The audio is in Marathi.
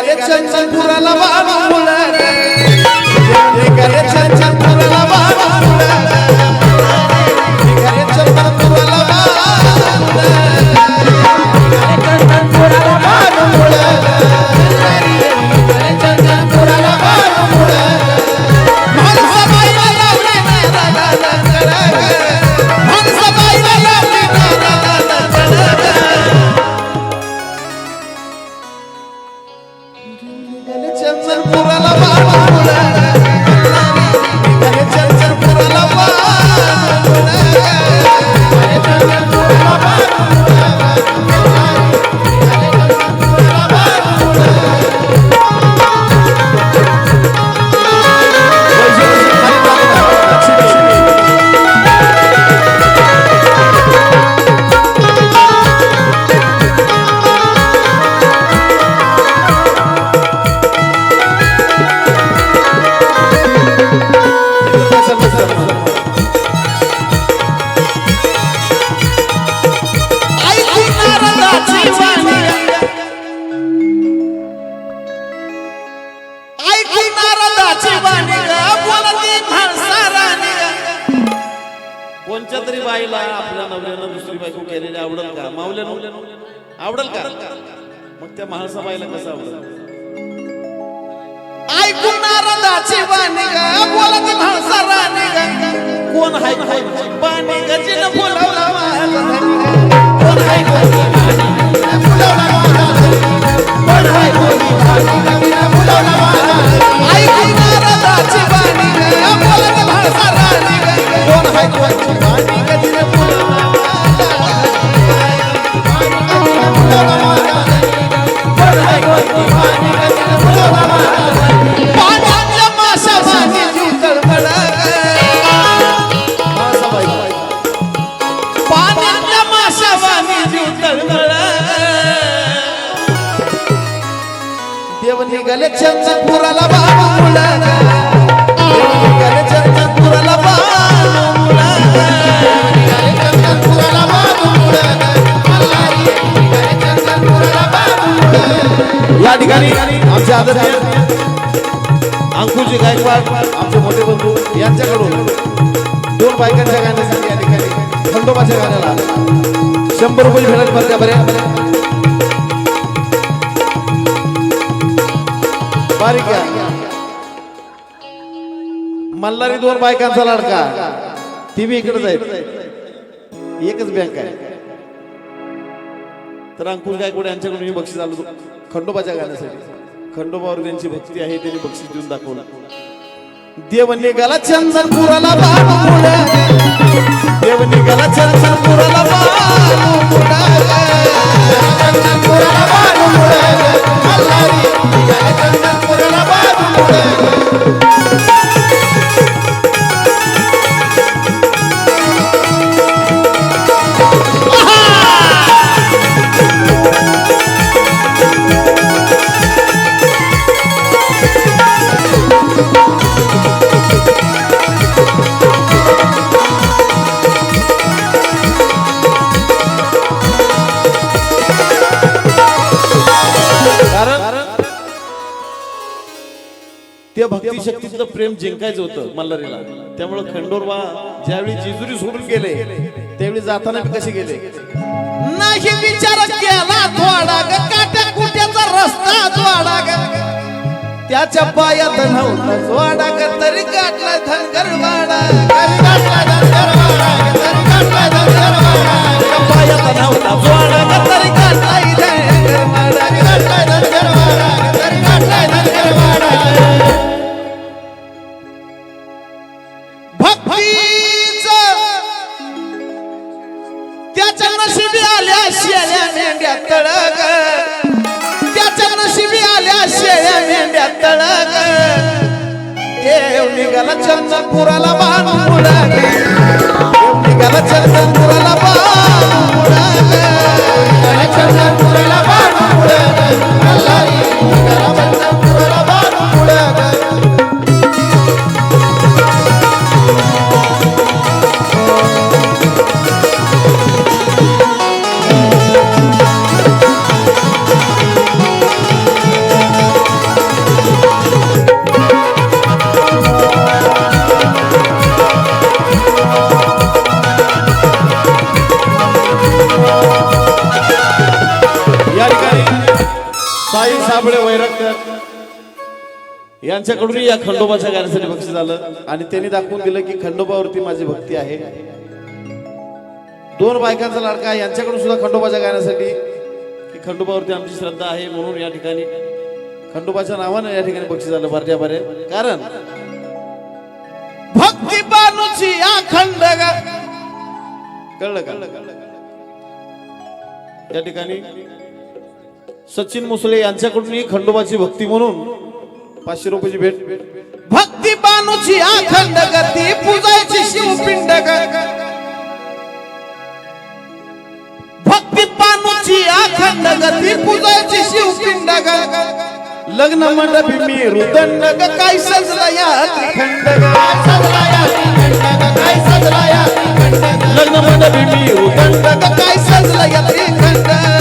निघाले चंचलपुराला बाबा निघाले चंचलपुराला बाबा निघाले कोणत्या तरी बाईला आपल्या नवऱ्यानं दुसरी बायको केलेली आवडल का? मावल्यानं आवडल का? मग त्या महाळसा बाईला कसं आवडल? ऐकून कोण हाय पाणी गजीन बोलावला कोण हाय? चंदनपुराला बाबा मुला या ठिकाणी आमचे आदरणीय अंकुजी गायकवाड आमचे मोठे बंधू यांच्याकडून दोन बायकांच्या गाण्यासाठी या ठिकाणी खंडोबाच्या गाण्याला शंभर रुपये भेटत बरं बऱ्या बारीक आहे. मल्हारी दोन बायकांचा लाडका. ती बी इकडे जाईल. एकच बँक आहे. तर अंकुश गायकवाड यांच्याकडून मी बक्षीस आलो. खंडोबाच्या गाण्यासाठी. खंडोबावर त्यांची भक्ती आहे त्यांनी बक्षीस देऊन दाखवलं. देव निघाला चंदनपुराला बाबा मुला देव निघाला चंदनपुराला चंदनपुराला. कारण त्या भक्ती शक्तीचं प्रेम जिंकायचं होतं मल्हारीला. त्यामुळे खंडोरबा ज्यावेळी जेजुरी सोडून गेले त्यावेळी जाताना बी कसे गेले? नाही विचार केला थोडा ग काट्या कुट्याचा रस्ता थोडा ग. त्याच्या पायात नव्हता ग तरी गाठला धनगर वाडा. आल्या शेळ्या मेंढ्या तळग. त्याच्या नशिबी आल्या शेळ्या मेंढ्या तळग. देव निघाला चंद्रपुराला बाण मुळग देव निघाला चंद्रपुरा यांच्याकडून या खंडोबाच्या गाण्यासाठी बक्षीस झालं. आणि त्यांनी दाखवून दिलं की खंडोबावरती माझी भक्ती आहे. दोन बायकांचा लाडका यांच्याकडून सुद्धा खंडोबाच्या गाण्यासाठी की खंडोबावरती आमची श्रद्धा आहे म्हणून या ठिकाणी खंडोबाच्या नावानं या ठिकाणी बक्षीस झालं. बऱ्या. बरे कारण भक्ती बानूची अखंड कळलं कळलं कळलं या ठिकाणी सचिन मुसळे यांच्याकडूनही खंडोबाची भक्ती म्हणून पाचशे रुपयाची भेट. भक्ती बानूची अखंड गती पूजायची शिवपिंड भक्ती बानूची अखंड गती पूजायची शिवपिंड लग्न मंडपी मी रुदंड काय सजला या त्रिखंड. लग्न मंडपी मी रुदंड काय सजला या त्रिखंड